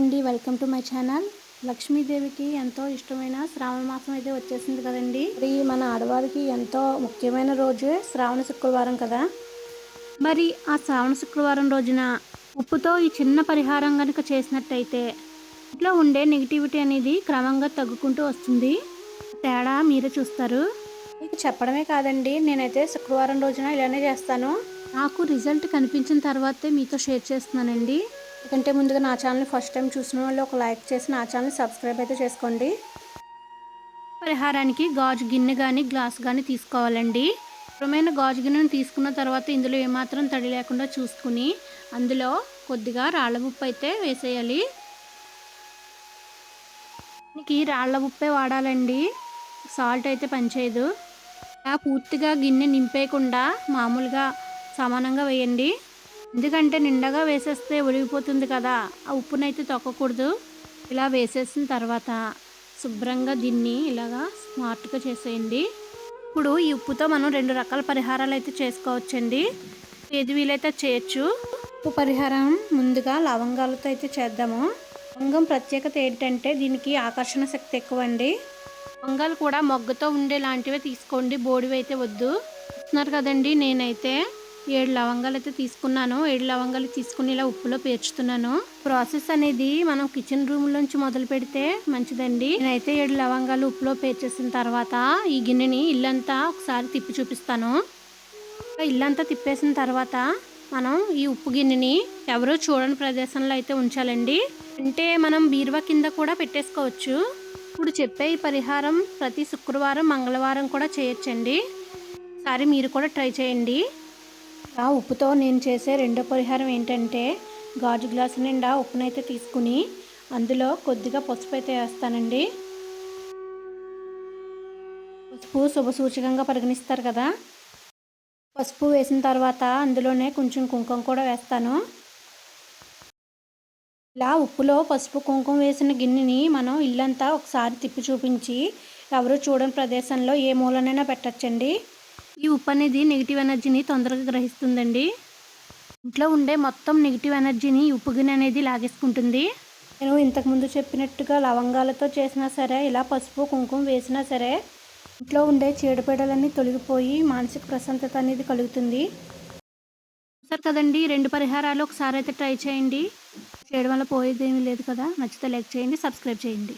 అండి welcome to my channel. లక్ష్మీదేవికి ఎంతో ఇష్టమైన శ్రావణ మాసం అయితే వచ్చేసింది కదండి. ఇది మన ఆడవారికి ఎంతో ముఖ్యమైన రోజు శ్రావణ శుక్రవారం కదా. మరి ఆ శ్రావణ శుక్రవారం రోజున ఉప్పుతో ఈ చిన్న పరిహారం కనుక చేసినట్టయితే ఇంట్లో ఉండే నెగిటివిటీ అనేది క్రమంగా తగ్గుకుంటూ వస్తుంది. తేడా మీరే చూస్తారు. మీకు చెప్పడమే కాదండి నేనైతే శుక్రవారం రోజున ఇలానే చేస్తాను. నాకు రిజల్ట్ కనిపించిన తర్వాతే మీతో షేర్ చేస్తున్నానండి. ఎందుకంటే ముందుగా నా ఛానల్ ఫస్ట్ టైం చూసిన వాళ్ళు ఒక లైక్ చేసి నా ఛానల్ సబ్స్క్రైబ్ అయితే చేసుకోండి. పరిహారానికి గాజు గిన్నె కానీ గ్లాస్ కానీ తీసుకోవాలండి. శుభ్రమైన గాజు గిన్నెను తీసుకున్న తర్వాత ఇందులో ఏమాత్రం తడి లేకుండా చూసుకుని అందులో కొద్దిగా రాళ్ళ ఉప్పు అయితే వేసేయాలి. దీనికి రాళ్ళ ఉప్పే వాడాలండి. సాల్ట్ అయితే పనిచేయదు. పూర్తిగా గిన్నె నింపేయకుండా మామూలుగా సమానంగా వేయండి. ఎందుకంటే నిండగా వేసేస్తే ఒడిగిపోతుంది కదా ఆ ఉప్పునైతే తొక్కకూడదు. ఇలా వేసేసిన తర్వాత శుభ్రంగా దీన్ని ఇలాగా స్మార్ట్గా చేసేయండి. ఇప్పుడు ఈ ఉప్పుతో మనం రెండు రకాల పరిహారాలు అయితే చేసుకోవచ్చండి. ఏది వీలైతే చేయొచ్చు. ఉప్పు పరిహారం ముందుగా లవంగాలతో అయితే చేద్దాము. లవంగం ప్రత్యేకత ఏంటంటే దీనికి ఆకర్షణ శక్తి ఎక్కువ అండి లవంగాలు కూడా మొగ్గతో ఉండే లాంటివే తీసుకోండి బోడివి అయితే వద్దు. చూస్తున్నారు కదండి నేనైతే. ఏడు లవంగాలు అయితే తీసుకున్నాను. ఏడు లవంగాలు తీసుకుని ఇలా ఉప్పులో పేర్చుతున్నాను. ప్రాసెస్ అనేది మనం కిచెన్ రూమ్ నుంచి మొదలు పెడితే మంచిదండి. నేనైతే ఏడు లవంగాలు ఉప్పులో పేర్చేసిన తర్వాత ఈ గిన్నెని ఇల్లంతా ఒకసారి తిప్పి చూపిస్తాను. ఇల్లంతా తిప్పేసిన తర్వాత మనం ఈ ఉప్పు గిన్నెని ఎవరో చూడని ప్రదేశంలో అయితే ఉంచాలండి. అంటే మనం బీరువా కింద కూడా పెట్టేసుకోవచ్చు. ఇప్పుడు చెప్పే ఈ పరిహారం ప్రతి శుక్రవారం మంగళవారం కూడా చేయొచ్చండి. సారి మీరు కూడా ట్రై చేయండి. ఆ ఉప్పుతో నేను చేసే రెండో పరిహారం ఏంటంటే గాజు గ్లాసు నిండా ఉప్పునైతే తీసుకుని అందులో కొద్దిగా పసుపు అయితే వేస్తానండి. పసుపు శుభసూచకంగా పరిగణిస్తారు కదా. పసుపు వేసిన తర్వాత అందులోనే కొంచెం కుంకుమ కూడా వేస్తాను. ఇలా ఉప్పులో పసుపు కుంకుమ వేసిన గిన్నెని మనం ఇల్లంతా ఒకసారి తిప్పి చూపించి ఎవరు చూడని ప్రదేశంలో ఏ మూలనైనా పెట్టచ్చండి. ఈ ఉప్పు అనేది నెగిటివ్ ఎనర్జీని తొందరగా గ్రహిస్తుందండి. ఇంట్లో ఉండే మొత్తం నెగిటివ్ ఎనర్జీని ఉప్పు గిన్నె అనేది లాగేసుకుంటుంది. నేను ఇంతకుముందు చెప్పినట్టుగా లవంగాలతో చేసినా సరే ఇలా పసుపు కుంకుమ వేసినా సరే ఇంట్లో ఉండే చీడపీడలన్నీ తొలగిపోయి మానసిక ప్రశాంతత అనేది కలుగుతుంది. సార్ కదండి రెండు పరిహారాలు ఒకసారి అయితే ట్రై చేయండి. చేయడం వల్ల పోయేది ఏమీ లేదు కదా నచ్చితే లైక్ చేయండి సబ్స్క్రైబ్ చేయండి.